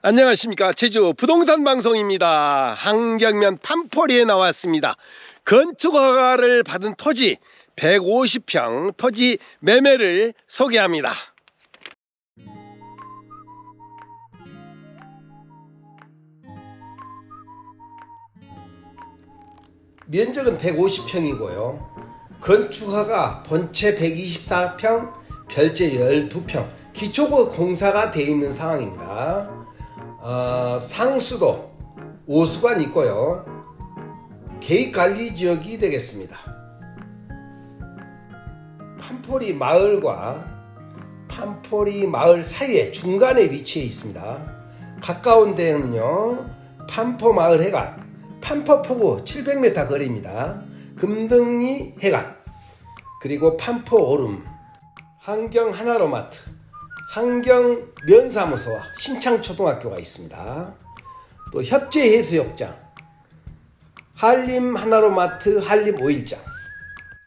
안녕하십니까. 제주 부동산 방송입니다. 한경면 판포리에 나왔습니다. 건축 허가를 받은 토지 150평 토지 매매를 소개합니다. 면적은 150평이고요. 건축허가 본체 124평 별채 12평. 기초고 공사가 되어 있는 상황입니다 어, 상수도 오수관 있고요. 계획관리 지역이 되겠습니다. 판포리 마을과 판포리 마을 사이에 중간에 위치해 있습니다. 가까운 데는요. 판포 마을 해관, 판포포구 700m 거리입니다. 금등리 해관, 그리고 판포 오름, 한경 하나로마트, 한경 면사무소와 신창초등학교가 있습니다. 또 협재해수욕장, 한림 하나로마트 한림 오일장,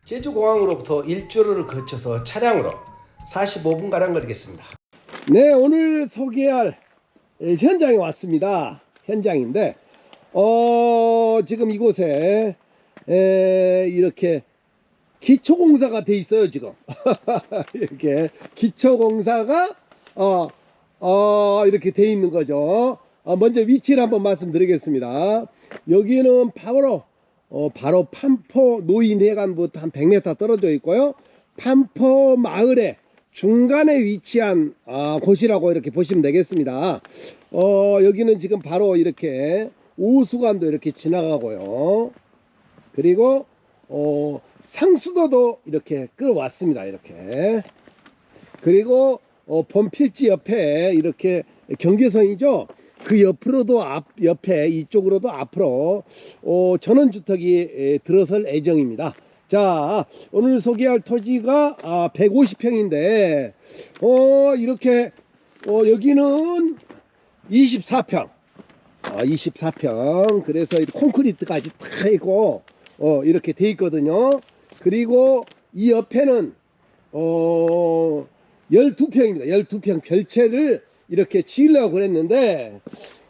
제주공항으로부터 일주로를 거쳐서 차량으로 45분가량 걸리겠습니다. 네, 오늘 소개할 현장에 왔습니다. 현장인데, 어, 지금 이곳에 에, 이렇게 기초공사가 돼 있어요 지금. 이렇게 기초공사가 어, 어 이렇게 돼 있는 거죠. 어, 먼저 위치를 한번 말씀드리겠습니다. 여기는 바로 어, 바로 판포 노인회관부터 한 100m 떨어져 있고요. 판포 마을의 중간에 위치한 아, 곳이라고 이렇게 보시면 되겠습니다. 어, 여기는 지금 바로 이렇게 오수관도 이렇게 지나가고요. 그리고 어, 상수도도 이렇게 끌어왔습니다. 이렇게. 그리고 어, 본필지 옆에 이렇게 경계선이죠. 그 옆으로도 앞 옆에 이쪽으로도 앞으로 어, 전원주택이 에, 들어설 예정입니다. 자 오늘 소개할 토지가 아, 150평인데 어 이렇게 어, 여기는 24평 아, 24평 그래서 이렇게 콘크리트까지 다 있고 어, 이렇게 돼 있거든요. 그리고 이 옆에는 어 12평입니다. 12평 별채를 이렇게 지으려고 그랬는데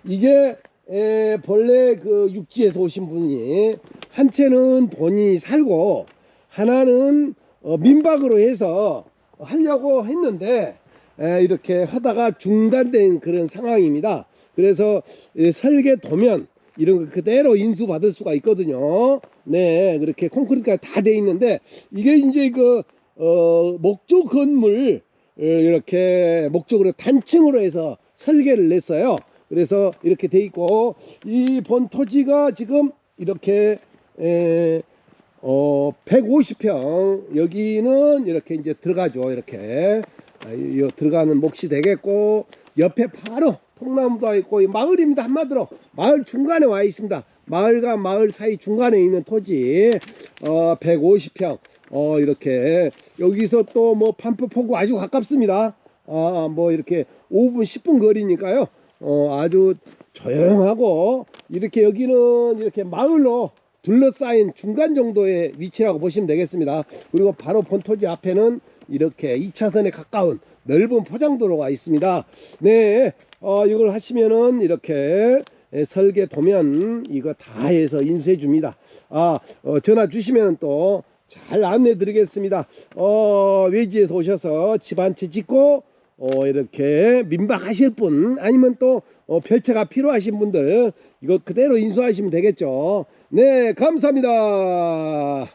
이게 에, 본래 그 육지에서 오신 분이 한 채는 본인이 살고 하나는 어, 민박으로 해서 하려고 했는데 에, 이렇게 하다가 중단된 그런 상황입니다. 그래서 에, 설계 도면 이런 거 그대로 인수받을 수가 있거든요. 네, 그렇게 콘크리트가 다 돼 있는데 이게 이제 그 어, 목조 건물 어, 이렇게 목적으로 단층으로 해서 설계를 냈어요. 그래서 이렇게 돼 있고 이 본 토지가 지금 이렇게 에, 어, 150평 여기는 이렇게 이제 들어가죠. 이렇게 아, 들어가는 몫이 되겠고 옆에 바로 통나무도 있고 이 마을입니다. 한마디로 마을 중간에 와 있습니다. 마을과 마을 사이 중간에 있는 토지 어, 150평 어, 이렇게 여기서 또 뭐 판포포구 아주 가깝습니다. 아, 뭐 이렇게 5분 10분 거리니까요. 어, 아주 조용하고 이렇게 여기는 이렇게 마을로 둘러싸인 중간 정도의 위치라고 보시면 되겠습니다. 그리고 바로 본토지 앞에는 이렇게 2차선에 가까운 넓은 포장도로가 있습니다. 네, 어, 이걸 하시면은 이렇게 에, 설계 도면 이거 다 해서 인수해 줍니다. 아, 어, 전화 주시면 또 잘 안내 드리겠습니다. 어, 외지에서 오셔서 집 한 채 짓고 어, 이렇게 민박하실 분 아니면 또 어, 별채가 필요하신 분들 이거 그대로 인수하시면 되겠죠. 네, 감사합니다.